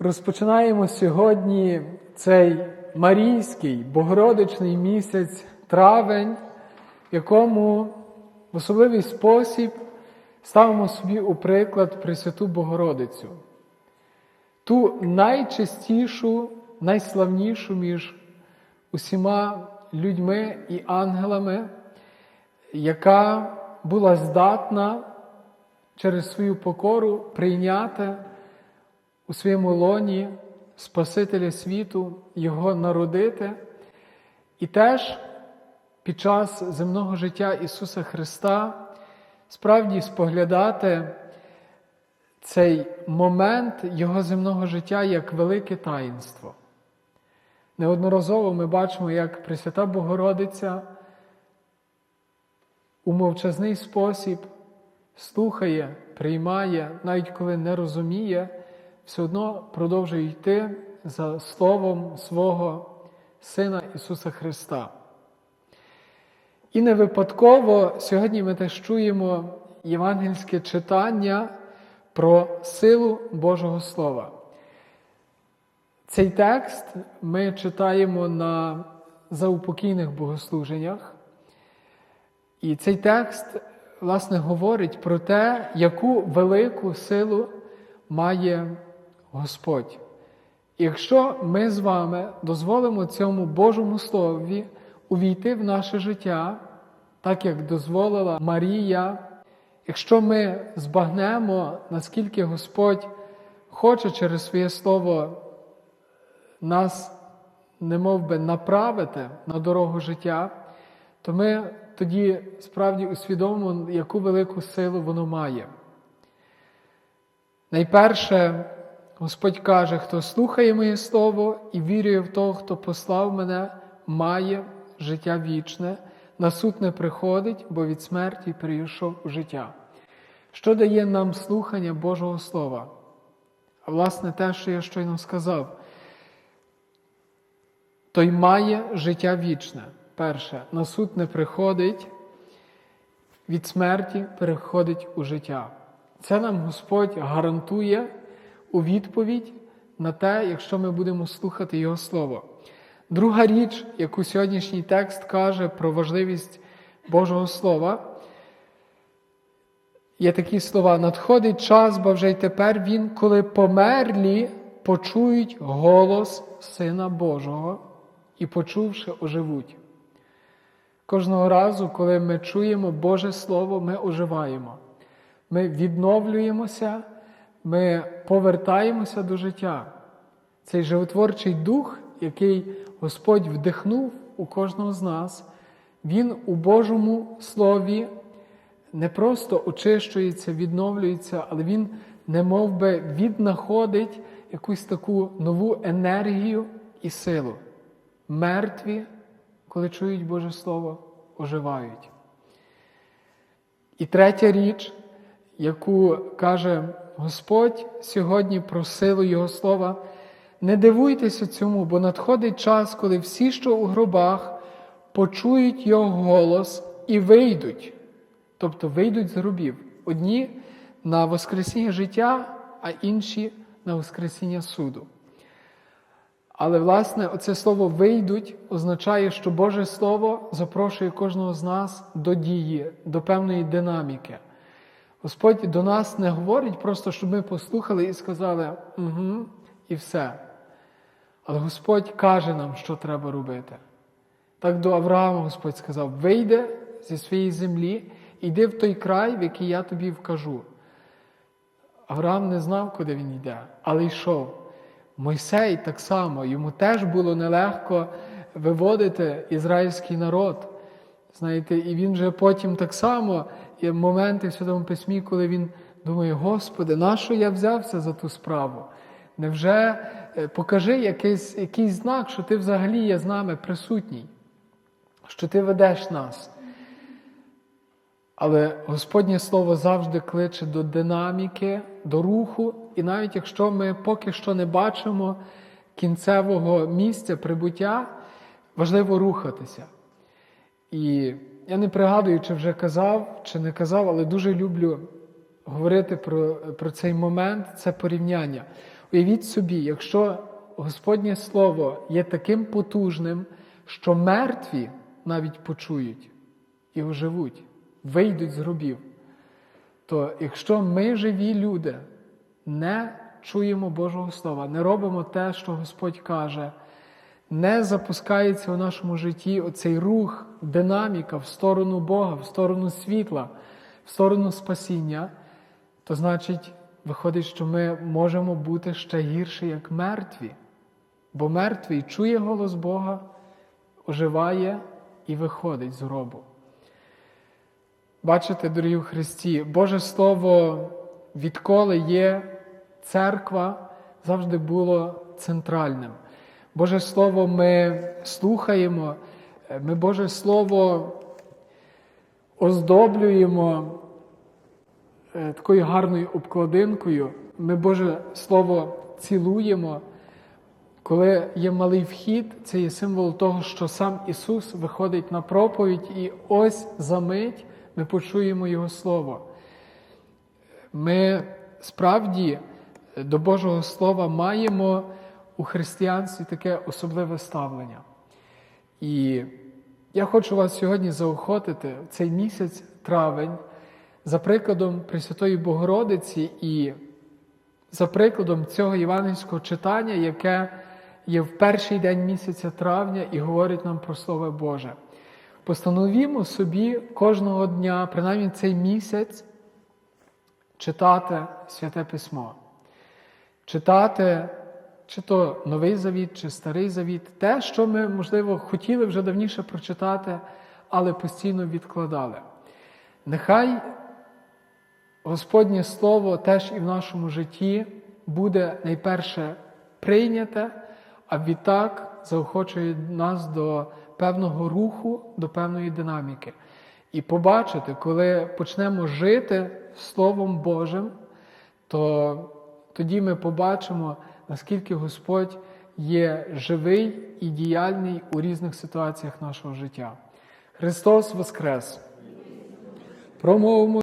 Розпочинаємо сьогодні цей Марійський Богородичний місяць травень, якому в особливий спосіб ставимо собі у приклад Пресвяту Богородицю, ту найчистішу, найславнішу між усіма людьми і ангелами, яка була здатна через свою покору прийняти у своєму лоні Спасителя світу, Його народити, і теж під час земного життя Ісуса Христа справді споглядати цей момент Його земного життя як велике таїнство. Неодноразово ми бачимо, як Пресвята Богородиця у мовчазний спосіб слухає, приймає, навіть коли не розуміє, все одно продовжує йти за Словом свого Сина Ісуса Христа. І не випадково сьогодні ми теж чуємо євангельське читання про силу Божого Слова. Цей текст ми читаємо на заупокійних богослуженнях. І цей текст, власне, говорить про те, яку велику силу має Господь. Якщо ми з вами дозволимо цьому Божому Слові увійти в наше життя, так як дозволила Марія, якщо ми збагнемо, наскільки Господь хоче через своє Слово нас немов би направити на дорогу життя, то ми тоді справді усвідомимо, яку велику силу воно має. Найперше, Господь каже, хто слухає моє Слово і вірує в того, хто послав мене, має життя вічне, на суд не приходить, бо від смерті прийшов у життя. Що дає нам слухання Божого Слова? А власне те, що я щойно сказав, той має життя вічне. Перше, на суд не приходить, від смерті переходить у життя. Це нам Господь гарантує у відповідь на те, якщо ми будемо слухати Його Слово. Друга річ, яку сьогоднішній текст каже про важливість Божого Слова, є такі слова: надходить час, бо вже й тепер він, коли померлі, почують голос Сина Божого і, почувши, оживуть. Кожного разу, коли ми чуємо Боже Слово, ми оживаємо. Ми відновлюємося, ми повертаємося до життя. Цей животворчий дух, який Господь вдихнув у кожного з нас, Він у Божому Слові не просто очищується, відновлюється, але Він не би віднаходить якусь таку нову енергію і силу. Мертві, коли чують Боже Слово, оживають. І третя річ, яку каже Господь сьогодні про силу Його слова, не дивуйтеся цьому, бо надходить час, коли всі, що у гробах, почують Його голос і вийдуть, тобто вийдуть з гробів. Одні на Воскресіння життя, а інші на Воскресіння суду. Але, власне, оце слово вийдуть означає, що Боже Слово запрошує кожного з нас до дії, до певної динаміки. Господь до нас не говорить просто, щоб ми послухали і сказали угу, і все. Але Господь каже нам, що треба робити. Так до Авраама Господь сказав: вийди зі своєї землі, йди в той край, в який я тобі вкажу. Авраам не знав, куди він йде, але йшов. Мойсей так само, йому теж було нелегко виводити ізраїльський народ. Знаєте, І він же потім так само є моменти в Святому Письмі, коли він думає, Господи, нащо я взявся за ту справу? Невже покажи якийсь, якийсь знак, що ти взагалі є з нами присутній, що ти ведеш нас? Але Господнє Слово завжди кличе до динаміки, до руху, і навіть якщо ми поки що не бачимо кінцевого місця прибуття, важливо рухатися. І я не пригадую, чи вже казав, чи не казав, але дуже люблю говорити про, про цей момент, це порівняння. Уявіть собі, якщо Господнє Слово є таким потужним, що мертві навіть почують і оживуть, вийдуть з гробів, то якщо ми живі люди не чуємо Божого Слова, не робимо те, що Господь каже, не запускається у нашому житті оцей рух, динаміка в сторону Бога, в сторону світла, в сторону спасіння, то значить, виходить, що ми можемо бути ще гірше, як мертві. Бо мертвий чує голос Бога, оживає і виходить з гробу. Бачите, дорогі у Христі, Боже Слово, відколи є церква, завжди було центральним. Боже Слово ми слухаємо, ми Боже Слово оздоблюємо е, такою гарною обкладинкою. Ми Боже Слово цілуємо. Коли є малий вхід, це є символ того, що сам Ісус виходить на проповідь, і ось за мить ми почуємо Його Слово. Ми справді до Божого Слова маємо у християнстві таке особливе ставлення. І я хочу вас сьогодні заохотити в цей місяць травень за прикладом Пресвятої Богородиці і за прикладом цього євангельського читання, яке є в перший день місяця травня і говорить нам про Слово Боже. Постановімо собі кожного дня, принаймні цей місяць, читати Святе Письмо, читати чи то Новий Завіт, чи Старий Завіт, те, що ми, можливо, хотіли вже давніше прочитати, але постійно відкладали. Нехай Господнє Слово теж і в нашому житті буде найперше прийняте, а відтак заохочує нас до певного руху, до певної динаміки. І побачити, коли почнемо жити Словом Божим, то тоді ми побачимо, наскільки Господь є живий і діяльний у різних ситуаціях нашого життя. Христос Воскрес! Промовимо